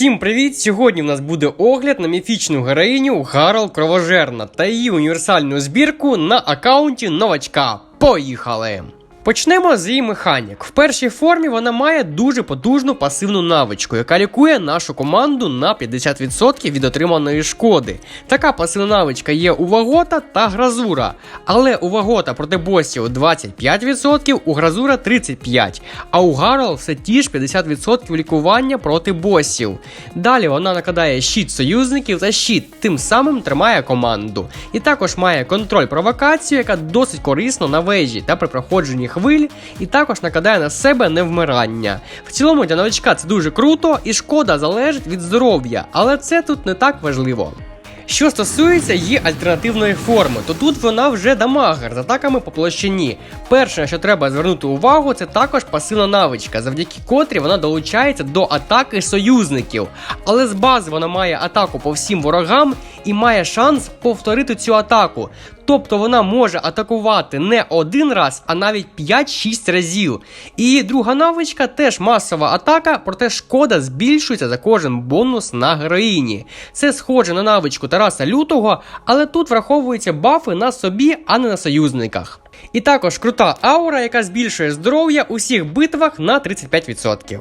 Всім привіт! Сьогодні в нас буде огляд на міфічну героїню Гарл Кровожерна та її універсальну збірку на аккаунті новачка. Поїхали! Почнемо з її механік. В першій формі вона має дуже потужну пасивну навичку, яка лікує нашу команду на 50% від отриманої шкоди. Така пасивна навичка є у Вагота та Гразура. Але у Вагота проти босів 25%, у Гразура 35%, а у Гарл все ті ж 50% лікування проти босів. Далі вона накладає щит союзників та щит, тим самим тримає команду. І також має контроль провокацію, яка досить корисна на вежі та при проходженні хвиль, і також накладає на себе невмирання. В цілому для новачка це дуже круто, і шкода залежить від здоров'я, але це тут не так важливо. Що стосується її альтернативної форми, то тут вона вже дамагер з атаками по площині. Перше, що треба звернути увагу, це також пасивна навичка, завдяки котрій вона долучається до атаки союзників. Але з бази вона має атаку по всім ворогам і має шанс повторити цю атаку. Тобто вона може атакувати не один раз, а навіть 5-6 разів. І друга навичка теж масова атака, проте шкода збільшується за кожен бонус на героїні. Це схоже на навичку Тараса Лютого, але тут враховуються бафи на собі, а не на союзниках. І також крута аура, яка збільшує здоров'я у всіх битвах на 35%.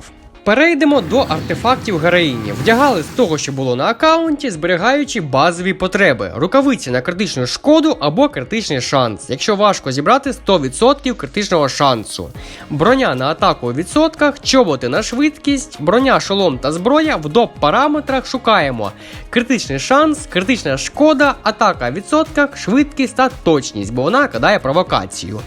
Перейдемо до артефактів героїні. Вдягали з того, що було на аккаунті, зберігаючи базові потреби: рукавиці на критичну шкоду або критичний шанс, якщо важко зібрати 100% критичного шансу. Броня на атаку у відсотках, чоботи на швидкість, броня, шолом та зброя в доп параметрах шукаємо. Критичний шанс, критична шкода, атака в відсотках, швидкість та точність, бо вона кидає провокацію.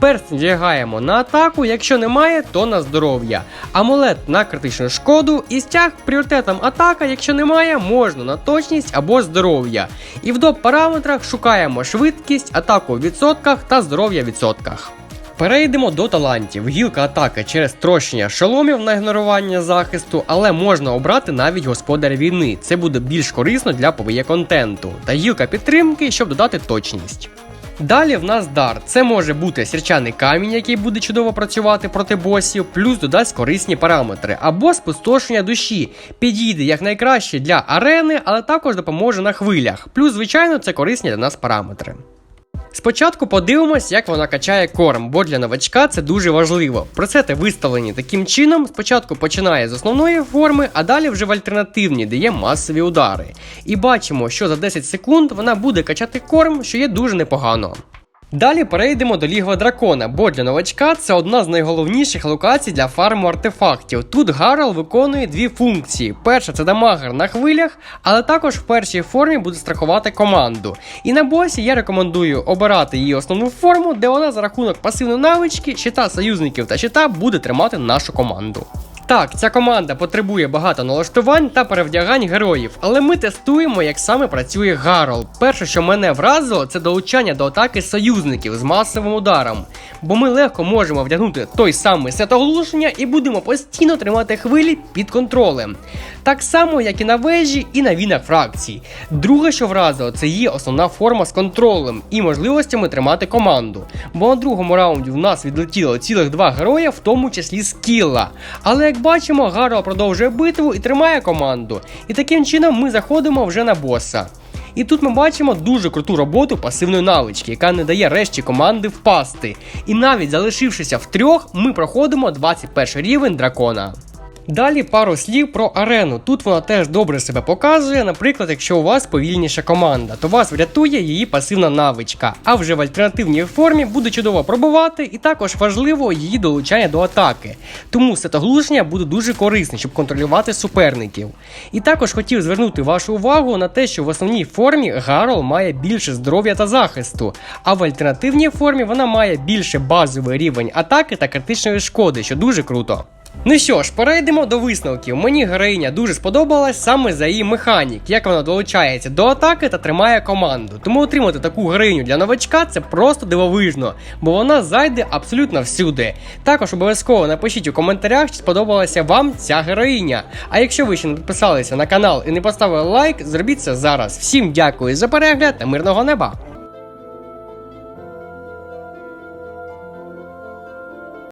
Перстень вдягаємо на атаку, якщо немає, то на здоров'я. Амулет на критичну шкоду і стяг пріоритетом атака, якщо немає, можна на точність або здоров'я. І в доп параметрах шукаємо швидкість, атаку в відсотках та здоров'я в відсотках. Перейдемо до талантів. Гілка атаки через трощення шоломів на ігнорування захисту, але можна обрати навіть господаря війни. Це буде більш корисно для ПВЄ контенту. Та гілка підтримки, щоб додати точність. Далі в нас дар. Це може бути сірчаний камінь, який буде чудово працювати проти босів, плюс додасть корисні параметри, або спустошення душі. Підійде як найкраще для арени, але також допоможе на хвилях. Плюс, звичайно, це корисні для нас параметри. Спочатку подивимось, як вона качає корм, бо для новачка це дуже важливо. Процети виставлені таким чином: спочатку починає з основної форми, а далі вже в альтернативній є масові удари. І бачимо, що за 10 секунд вона буде качати корм, що є дуже непогано. Далі перейдемо до Лігва Дракона, бо для новачка це одна з найголовніших локацій для фарму артефактів. Тут Гарл виконує дві функції: перша це дамагер на хвилях, але також в першій формі буде страхувати команду. І на босі я рекомендую обирати її основну форму, де вона за рахунок пасивної навички, щита союзників та щита буде тримати нашу команду. Так, ця команда потребує багато налаштувань та перевдягань героїв, але ми тестуємо, як саме працює Гарол. Перше, що мене вразило, це долучання до атаки союзників з масовим ударом. Бо ми легко можемо вдягнути той самий сет оглушення і будемо постійно тримати хвилі під контролем. Так само, як і на вежі, і на вінах фракцій. Друге, що вразило, це її основна форма з контролем і можливостями тримати команду. Бо на другому раунді в нас відлетіло цілих два героя, в тому числі скілла. Але як бачимо, Гаро продовжує битву і тримає команду. І таким чином ми заходимо вже на боса. І тут ми бачимо дуже круту роботу пасивної навички, яка не дає решті команди впасти. І навіть залишившися в трьох, ми проходимо 21 рівень дракона. Далі пару слів про арену. Тут вона теж добре себе показує. Наприклад, якщо у вас повільніша команда, то вас врятує її пасивна навичка. А вже в альтернативній формі буде чудово пробувати, і також важливо її долучання до атаки. Тому сетоглушення буде дуже корисне, щоб контролювати суперників. І також хотів звернути вашу увагу на те, що в основній формі Гарол має більше здоров'я та захисту, а в альтернативній формі вона має більше базовий рівень атаки та критичної шкоди, що дуже круто. Ну що ж, перейдемо до висновків. Мені героїня дуже сподобалась саме за її механік, як вона долучається до атаки та тримає команду. Тому отримати таку героїню для новачка це просто дивовижно, бо вона зайде абсолютно всюди. Також обов'язково напишіть у коментарях, чи сподобалася вам ця героїня. А якщо ви ще не підписалися на канал і не поставили лайк, зробіть це зараз. Всім дякую за перегляд та мирного неба!